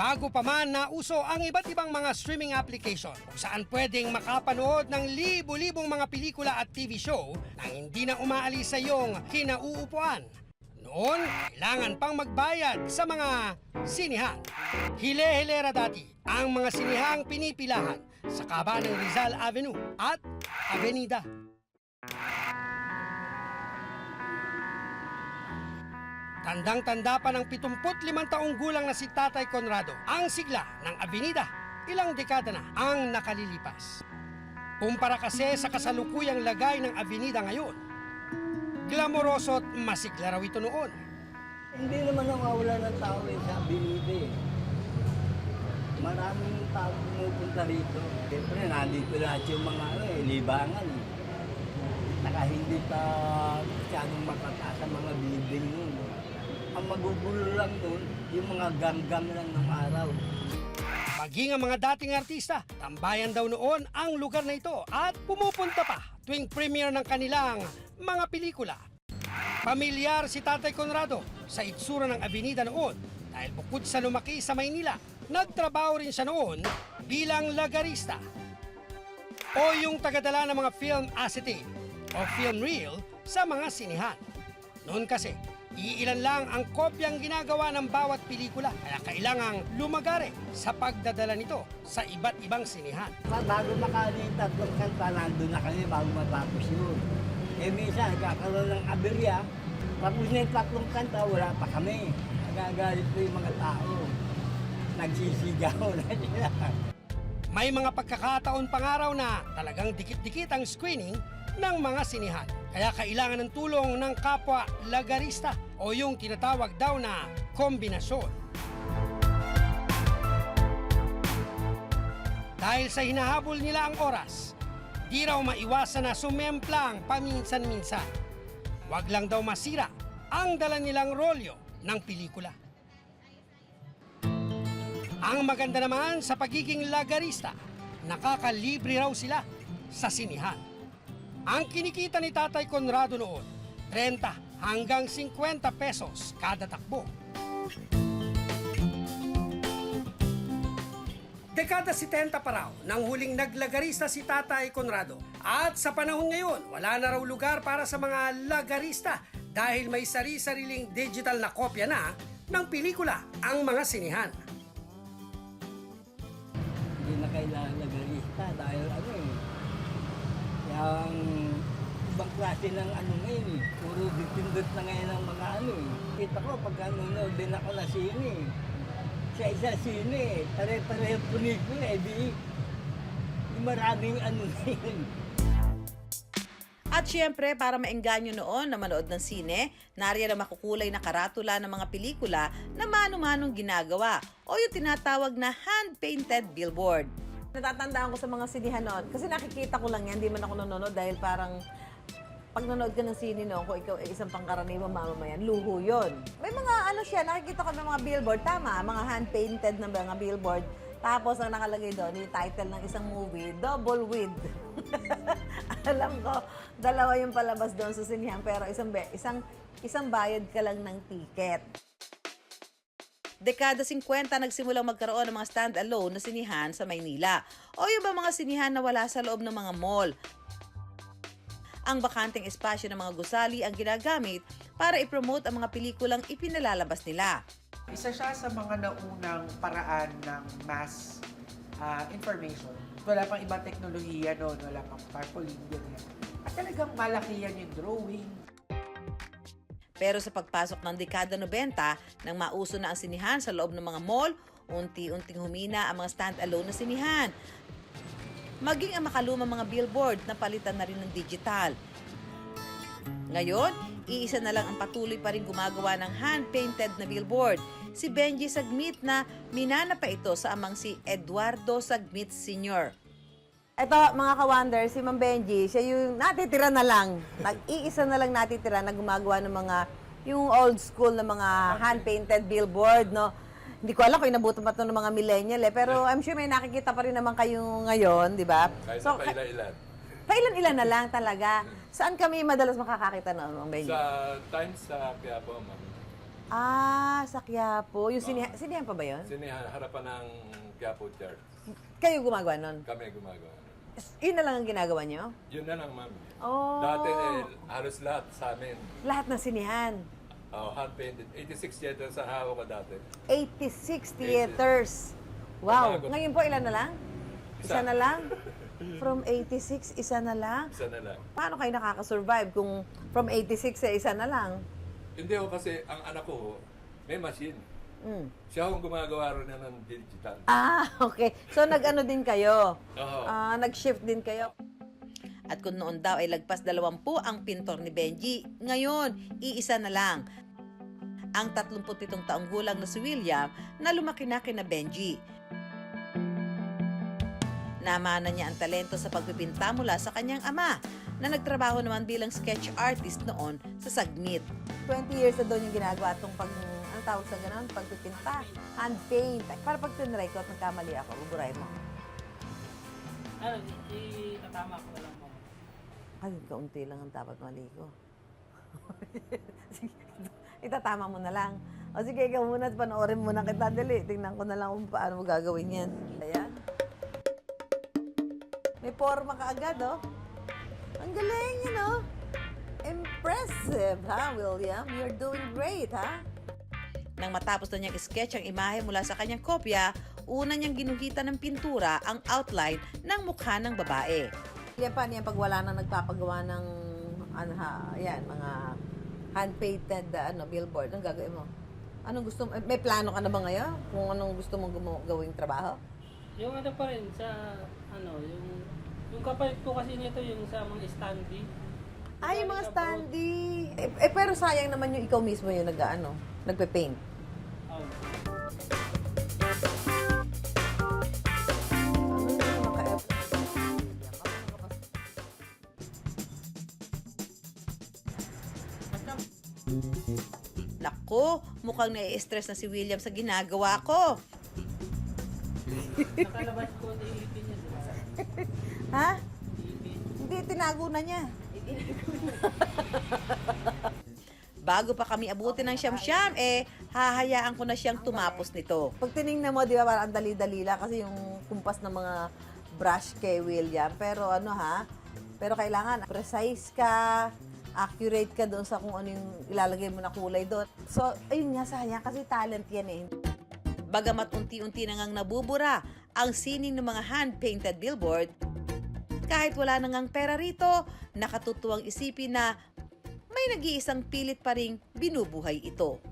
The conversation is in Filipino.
Bago pa man na uso ang iba't ibang mga streaming application kung saan pwedeng makapanood ng libo-libong mga pelikula at TV show nang hindi na umaalis sa iyong kinauupuan. Noon, kailangan pang magbayad sa mga sinihan. Hile-hilera dati ang mga sinihang pinipilahan sa kaba ng Rizal Avenue at Avenida. Tandang-tanda pa ng 75 taong gulang na si Tatay Conrado ang sigla ng Avenida. Ilang dekada na ang nakalilipas. Kumpara kasi sa kasalukuyang lagay ng Avenida ngayon, glamoroso at masigla raw ito noon. Hindi naman nawawala ng tao eh sa Binide. eh. Maraming tao pumupunta rito. Siyempre, nandito lahat yung mga ano, eh, libangan. Eh. Saka hindi pa masyadong makataas ang mga building nun. Ang magugulo lang nun, yung mga gam-gam lang ng araw. Maging ang mga dating artista, tambayan daw noon ang lugar na ito at pumupunta pa tuwing premiere ng kanilang mga pelikula. Pamilyar si Tatay Conrado sa itsura ng Avenida noon dahil bukod sa lumaki sa Maynila, nagtrabaho rin siya noon bilang lagarista o yung tagadala ng mga film acetate o film reel sa mga sinihan. Noon kasi, iilan lang ang kopyang ginagawa ng bawat pelikula kaya kailangang lumagare sa pagdadala nito sa iba't ibang sinihan. Bago makaliit tatlong kanta, nandun na kami bago matapos yun. Eh minsan, nagkakaroon ng aberya, tapos na yung tatlong kanta, wala pa kami. Nagagalit po yung mga tao. Nagsisigaw na sila. May mga pagkakataon pangaraw na talagang dikit-dikit ang screening ng mga sinihan. Kaya kailangan ng tulong ng kapwa lagarista o yung tinatawag daw na kombinasyon. Dahil sa hinahabol nila ang oras, di raw maiwasan na sumemplang paminsan-minsan. Huwag lang daw masira ang dala nilang rolyo ng pelikula. Ang maganda naman sa pagiging lagarista, nakakalibre raw sila sa sinihan. Ang kinikita ni Tatay Conrado noon, 30 hanggang 50 pesos kada takbo. Dekada 70 pa raw nang huling naglagarista si Tatay Conrado. At sa panahon ngayon, wala na raw lugar para sa mga lagarista dahil may sari-sariling digital na kopya na ng pelikula ang mga sinihan. Hindi na kailangan lagarista dahil ano eh. Yung ibang klase ng ano ngayon eh. Puro bitindot na ngayon ang mga ano eh. Kita ko pag nanonood din ako na sine eh. Sa isa sine eh. Pare-pareho pelikula eh. Di, maraming ano na yun. At syempre, para maengganyo noon na manood ng sine, nariyan ang makukulay na karatula ng mga pelikula na mano-manong ginagawa o yung tinatawag na hand-painted billboard. Natatandaan ko sa mga sinihan noon, kasi nakikita ko lang yan, hindi man ako nanonood dahil parang pag nanood ka ng sine noon, kung ikaw ay isang pangkaraniwang mamamayan, luho yon. May mga ano siya, nakikita ko ng mga billboard, tama, mga hand-painted na mga billboard. Tapos ang nakalagay doon, yung title ng isang movie, Double With. Alam ko, dalawa yung palabas doon sa sinihan, pero isang, isang, isang bayad ka lang ng ticket. Dekada 50 nagsimulang magkaroon ng mga stand-alone na sinihan sa Maynila. O yung ba mga sinihan na wala sa loob ng mga mall. Ang bakanteng espasyo ng mga gusali ang ginagamit para ipromote ang mga pelikulang ipinalalabas nila. Isa siya sa mga naunang paraan ng mass ah, information. Wala pang ibang teknolohiya noon, wala pang tarpaulin, ganyan. At talagang malaki yan yung drawing. Pero sa pagpasok ng dekada 90, nang mauso na ang sinihan sa loob ng mga mall, unti-unting humina ang mga stand-alone na sinihan. Maging ang makalumang mga billboard na palitan na rin ng digital. Ngayon, iisa na lang ang patuloy pa rin gumagawa ng hand-painted na billboard. Si Benji Sagmit na minana pa ito sa amang si Eduardo Sagmit Sr. Ito, mga ka-wonder, si Ma'am Benji, siya yung natitira na lang. Nag-iisa na lang natitira na gumagawa ng mga, yung old school na mga hand-painted billboard, no? Hindi ko alam kung inabutan pa ito ng mga millennial eh. Pero I'm sure may nakikita pa rin naman kayo ngayon, di ba? Kahit So, pa ilan-ilan. Pailan-ilan na lang talaga. Saan kami madalas makakakita noon, Ma'am Benji? Sa times sa Quiapo, ma'am. Ah, sa Quiapo. Yung sinihan, sinihan pa ba yun? Sinihan, harapan ng Quiapo Church. Kayo gumagawa nun? Kami gumagawa. Yun na lang ang ginagawa nyo? Yun na lang, ma'am. Oh. Dati eh, halos lahat sa amin. Lahat ng sinihan. Oh, hand-painted. 86 theaters sa hawak ko dati. 86 theaters. Wow. Pamagod. Ngayon po, ilan na lang? Isa, Isa. na lang? From 86, isa na lang? Isa na lang. Paano kayo nakaka-survive kung from 86 sa isa na lang? Hindi ako kasi, ang anak ko, may machine. Mm. Siya ang gumagawa rin na ng digital. Ah, okay. So nag-ano din kayo? Oo. Ah, nag-shift din kayo? At kung noon daw ay lagpas dalawampu ang pintor ni Benji, ngayon, iisa na lang. Ang 37 taong gulang na si William na lumaki na kina Benji. Namana niya ang talento sa pagpipinta mula sa kanyang ama na nagtrabaho naman bilang sketch artist noon sa Sagmit. 20 years na doon yung ginagawa itong pag, ang tawag sa ganun, pagpipinta, hand paint. Para pag tinry ko at nagkamali ako, buburay mo. Ano, itatama ko lang mo. Ay, kaunti lang ang dapat mali ko. Sige, itatama mo na lang. O sige, ikaw muna, panoorin mo na kita. Dali, tingnan ko na lang kung paano mo gagawin yan. Ayan. May forma ka agad, oh. Ang galing, you know. Impressive, ha, William? You're doing great, ha? Nang matapos na niyang sketch ang imahe mula sa kanyang kopya, una niyang ginuhitan ng pintura ang outline ng mukha ng babae. Yan pa niyan pag wala nang nagpapagawa ng ano ha, yan, mga hand-painted uh, ano, billboard. Anong gagawin mo? Anong gusto mo? eh, May plano ka na ba ngayon? Kung anong gusto mong gawing trabaho? Yung ano pa rin sa, ano, yung, yung kapalit ko kasi nito yung sa mga standee. Ay, yung mga standee. Eh, eh, pero sayang naman yung ikaw mismo yung nag, ano, nagpe-paint. Nako, mukhang nai-stress na si William sa ginagawa ko. Nakalabas ko na ilipin niya. Ha? Hindi, tinago na niya. Bago pa kami abutin ng siyam-siyam, eh, hahayaan ko na siyang tumapos nito. Pag tinignan mo, di ba, parang ang dali-dali lang kasi yung kumpas ng mga brush kay William. Pero ano ha, pero kailangan precise ka, accurate ka doon sa kung ano yung ilalagay mo na kulay doon. So, ayun nga, sayang kasi talent yan eh. Bagamat unti-unti na ngang nabubura ang sining ng mga hand-painted billboard, kahit wala na ngang pera rito, nakatutuwang isipin na may nag-iisang pilit pa ring binubuhay ito.